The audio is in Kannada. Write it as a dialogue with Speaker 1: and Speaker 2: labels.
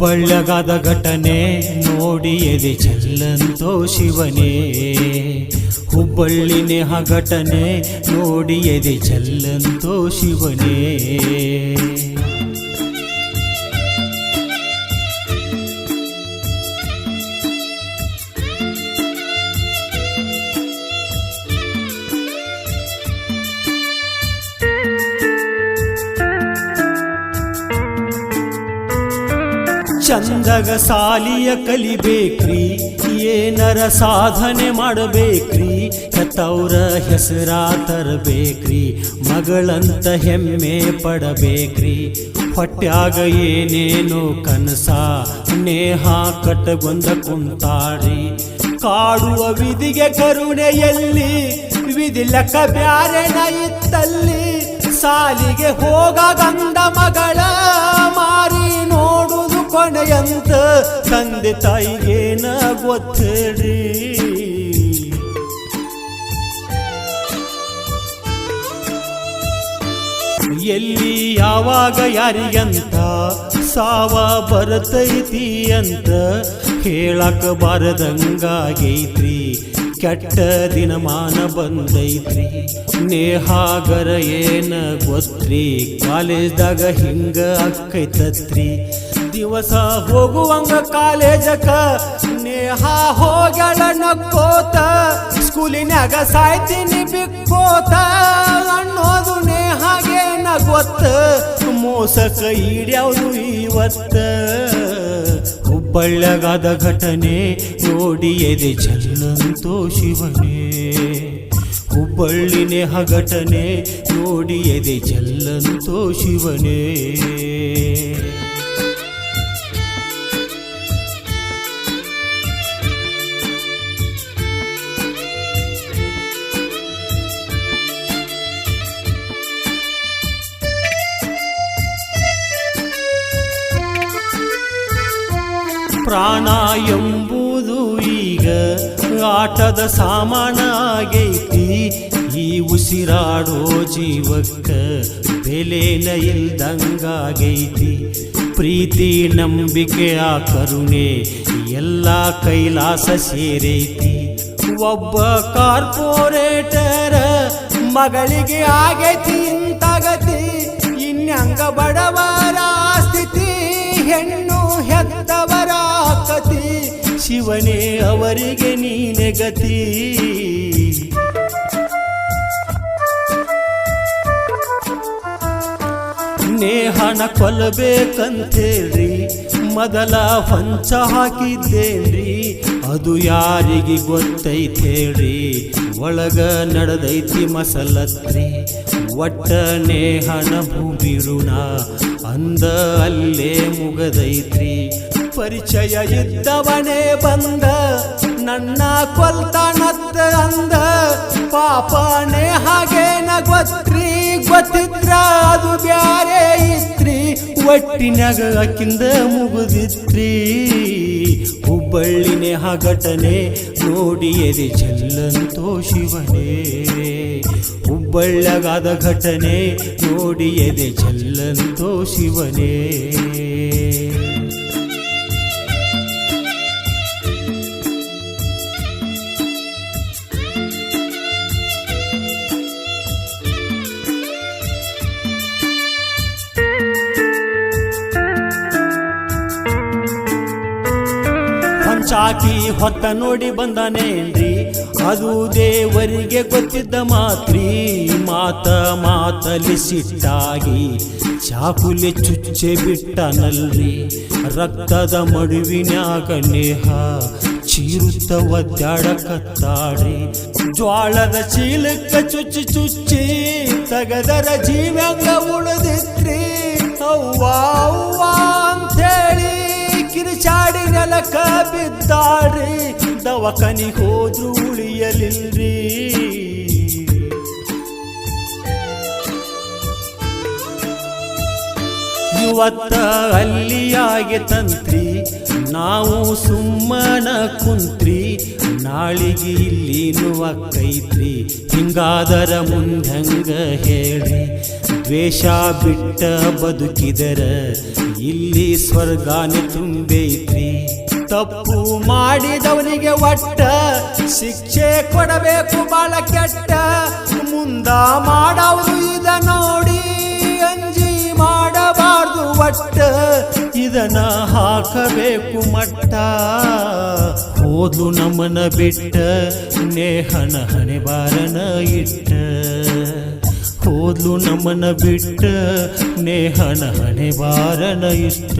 Speaker 1: ಹುಬ್ಬಳ್ಳ್ಯಗಾದ ಘಟನೆ ನೋಡಿ ಎದೆ ಚೆಲ್ಲಂತೋ ಶಿವನೇ. ಹುಬ್ಬಳ್ಳಿ ನೇಹ ಘಟನೆ ನೋಡಿ ಎದೆ ಚೆಲ್ಲಂತೋ ಶಿವನೇ. ಚಂದಗ ಸಾಲಿಯ ಕಲಿಬೇಕ್ರಿ ಏನರ ಸಾಧನೆ ಮಾಡಬೇಕ್ರಿ, ಹೆತ್ತವ್ರ ಹೆಸರಾ ತರಬೇಕ್ರಿ, ಮಗಳಂತ ಹೆಮ್ಮೆ ಪಡಬೇಕ್ರಿ. ಹೊಟ್ಯಾಗ ಏನೇನು ಕನಸ, ನೇಹ ಕಟ್ಟಗೊಂದ ಕುಂತಾರಿ ಕಾಡುವ ವಿಧಿಗೆ ಕರುಣೆಯಲ್ಲಿ ವಿಧಿ ಲೆಕ್ಕ ಬ್ಯಾರೆನ ಇತ್ತಲ್ಲಿ. ಸಾಲಿಗೆ ಹೋಗ ಗಂಡ ಮಗಳ ತಂದೆ ತಾಯಿಗೇನ ಗೊತ್ತಡಿ ಎಲ್ಲಿ ಯಾವಾಗ ಯಾರಿಗಂತ ಸಾವ ಬರತೈತಿ ಅಂತ ಹೇಳಕ ಬಾರದಂಗಾಗೈತ್ರಿ. ಕೆಟ್ಟ ದಿನಮಾನ ಬಂದೈತ್ರಿ. ನೇಹಾಗರ ಏನ ಗೊತ್ತ್ರಿ? ಕಾಲೇಜ್ದಾಗ ಹಿಂಗ ಅಕ್ಕೈತತ್ರಿ ದಿವಸ ಹೋಗುವಂಗ ಕಾಲೇಜಕ ನೇಹ ಹೋಗಳ ನಕ್ಕೋತ ಸ್ಕೂಲಿನಾಗ ಸಾಯ್ತೀನಿ ಬಿಕ್ಕೋತ. ಅನ್ನೋದು ನೇಹಾಗೆ ನಗೊತ್ತ ಮೋಸಕ ಈಡ್ಯಾವ್ದು ಇವತ್ತ ಹುಬ್ಬಳ್ಳಗಾದ ಘಟನೆ ನೋಡಿ ಎದೆ ಚಲ್ಲಂತೋ ಶಿವನೇ. ಹುಬ್ಬಳ್ಳಿ ನೇಹ ಘಟನೆ ನೋಡಿ ಎದೆ ಚಲ್ಲಂತೋ ಶಿವನೇ. ಪ್ರಾಣ ಎಂಬುದು ಈಗ ಆಟದ ಸಾಮಾನ ಆಗೈತಿ ಈ ಉಸಿರಾಡೋ ಜೀವಕ್ಕ ಬೆಲೆನ ಇಲ್ದಂಗಾಗೈತಿ. ಪ್ರೀತಿ, ನಂಬಿಕೆ, ಆ ಕರುಣೆ ಎಲ್ಲ ಕೈಲಾಸ ಸೇರೈತಿ. ಒಬ್ಬ ಕಾರ್ಪೊರೇಟರ ಮಗಳಿಗೆ ಆಗೈತಿ ಇಂತಗತಿ ಇನ್ಯಂಗ ಬಡವರ ಸ್ಥಿತಿ ಹೆಣ್ಣು ಕತಿ ಶಿವನೇ ಅವರಿಗೆ ನೀನೆ ಗತಿ. ನೇಹಣ ಕೊಲ್ಲಬೇಕಂತೇಳ್ರಿ, ಮೊದಲ ಹೊಂಚ ಹಾಕಿದ್ದೇನ್ರಿ, ಅದು ಯಾರಿಗೆ ಗೊತ್ತೈತೇಳ್ರಿ. ಒಳಗ ನಡೆದೈತಿ ಮಸಲತ್ರಿ ಒಟ್ಟ ಭೂಮಿ ಭೂಮಿರುಣ ಅಂದ ಅಲ್ಲೇ ಮುಗದೈತ್ರಿ. ಪರಿಚಯ ಇದ್ದವನೇ ಬಂದ, ನನ್ನ ಕೊಲ್ತಾನತ್ತ ಅಂದ. ಪಾಪನೇ ಹಾಗೇನ ಗೊತ್ತ್ರಿ ಗೊತ್ತಿದ್ರ ಅದು ಬ್ಯಾರೆ ಇತ್ರಿ ಒಟ್ಟಿನಾಗ ಅಕ್ಕಿಂದ ಮುಗುದಿತ್ರಿ ಹುಬ್ಬಳ್ಳಿನೇ ಆ ಘಟನೆ ನೋಡಿ ಎದೆ ಚೆಲ್ಲಂತೋ ಶಿವನೇ. ಹುಬ್ಬಳ್ಳಗಾದ ಘಟನೆ ನೋಡಿಯದೆ ಚೆಲ್ಲಂತೋ ಶಿವನೇ. ಹೊಂಚಾಕಿ ಹೊತ್ತ ನೋಡಿ ಬಂದನೇನ್ರಿ? ಅದು ದೇವರಿಗೆ ಗೊತ್ತಿದ್ದ ಮಾತ್ರಿ. ಮಾತ ಮಾತಲಿ ಸಿಟ್ಟಾಗಿ ಚಾಕುಲಿ ಚುಚ್ಚೆ ಬಿಟ್ಟನಲ್ರಿ. ರಕ್ತದ ಮಡುವಿನ್ಯಾಗ ನೇಹ ಚೀರುತ್ತ ಒದ್ದಾಡಕತ್ತಾಡ್ರಿ ಜ್ವಾಳದ ಚೀಲಕ್ಕ ಚುಚ್ಚಿ ಚುಚ್ಚಿ ತಗದರ ಜೀವಂಗ ಉಳಿದಿತ್ರಿ. ಅವ್ವ ನೆಲಕ ಬಿದ್ದಾಡ್ರಿ ದವಕನಿಗೆ ಹೋದ್ರು ಉಳಿಯಲಿಲ್ರಿ. ಇವತ್ತ ಅಲ್ಲಿಯಾಗೆ ತಂತ್ರಿ. ನಾವು ಸುಮ್ಮನ ಕುಂತ್ರಿ. ನಾಳಿಗೆ ಇಲ್ಲಿ ಕೈತ್ರಿ. ಹಿಂಗಾದರ ಮುಂದಂಗ ಹೇಳಿ ದ್ವೇಷ ಬಿಟ್ಟ ಬದುಕಿದರ. ಇಲ್ಲಿ ಸ್ವರ್ಗಾನೆ ತುಂಬೈತ್ರಿ. ತಪ್ಪು ಮಾಡಿದವನಿಗೆ ಒಟ್ಟ ಶಿಕ್ಷೆ ಕೊಡಬೇಕು ಬಾಳ ಕೆಟ್ಟ. ಮುಂದ ಮಾಡವರು ಇದ ನೋಡಿ ಅಂಜಿ ಮಾಡಬಾರ್ದು ಒಟ್ಟ. ಇದನ್ನ ಹಾಕಬೇಕು ಮಟ್ಟ. ಓದು ನಮ್ಮನ ಬಿಟ್ಟ, ನೇಹನ ಹಣೆ ಬಾರನ ಇಟ್ಟ. ಓದ್ಲು ನಮ್ಮನ ಬಿಟ್ಟ, ನೇಹನ ಹಣೆ ಬಾರನ ಇಷ್ಟ